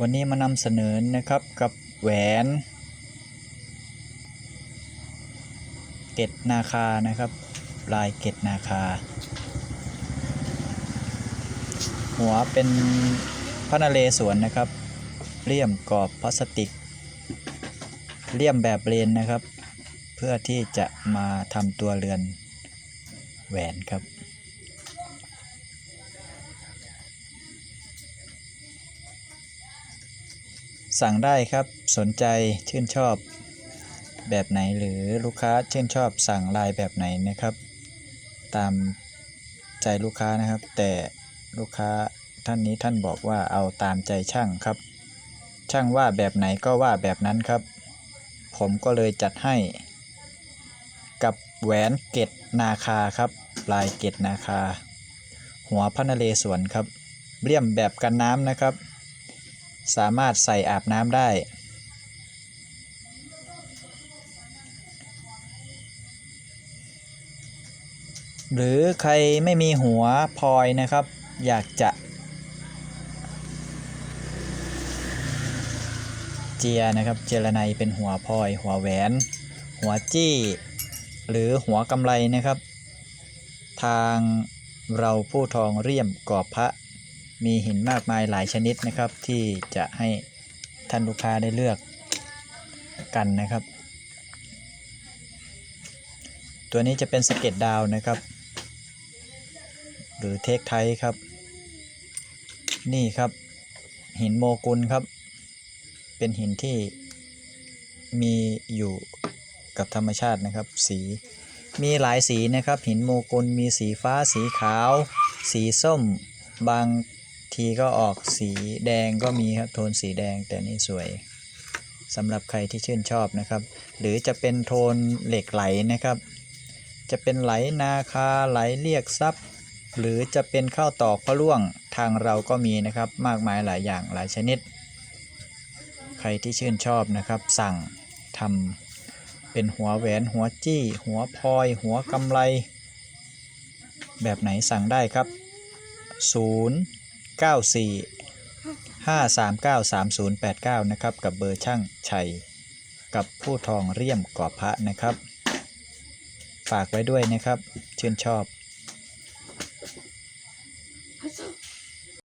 วันนี้มานำเสนอนะครับกับแหวนเกตนาคานะครับ ลายเกตนาคา หัวเป็นพระนเรศวรนะครับเลี่ยมกรอบพลาสติก เลี่ยมแบบเลนนะครับ เพื่อที่จะมาทำตัวเรือนแหวนครับ สั่งได้ครับสนใจชื่นชอบแบบไหนหรือลูกค้าชื่นชอบสั่งลายแบบไหนนะครับ ตามใจลูกค้านะครับ แต่ลูกค้าท่านนี้ท่านบอกว่าเอาตามใจช่างครับ ช่างว่าแบบไหนก็ว่าแบบนั้นครับ ผมก็เลยจัดให้ กับแหวนเกตนาคาครับ ลายเกตนาคา หัวพระนเรศวรครับเลี่ยมแบบกันน้ำนะครับ สามารถใส่อาบน้ำได้ หรือใครไม่มีหัวพลอยนะครับ อยากจะ เจียนะครับ เจรไนเป็นหัวพลอย หัวแหวน หัวจี้ หรือหัวกำไลนะครับ ทางเราผู้ทองเรียมกอบพระ มีหินมากมายหลายชนิดนะครับ ที่จะให้ท่านลูกค้าได้เลือกกันนะครับ ตัวนี้จะเป็นสเก็ดดาวนะครับ หรือเทคไทครับ นี่ครับ หินโมกุลครับ เป็นหินที่มีอยู่กับธรรมชาตินะครับ สีมีหลายสีนะครับ หินโมกุลมีสีฟ้าสีขาว สีส้ม บาง ทีก็ออกสีแดงก็มีครับโทนสีแดงแต่นี่สวยสำหรับใครที่ชื่นชอบนะครับ หรือจะเป็นโทนเหล็กไหลนะครับ จะเป็นไหลนาคาไหลเรียกทรัพย์ หรือจะเป็นข้าวตอกพระล่วงทางเราก็มีนะครับ มากมายหลายอย่างหลายชนิด ใครที่ชื่นชอบนะครับ สั่งทำเป็นหัวแหวนหัวจี้ หัวพลอย หัวกำไล แบบไหนสั่งได้ครับ 0 9 4 5 3 9 3 0 8 9 นะครับ กับเบอร์ช่างชัย กับผู้ทองเรียมก่อพระนะครับ ฝากไว้ด้วยนะครับ ชื่นชอบ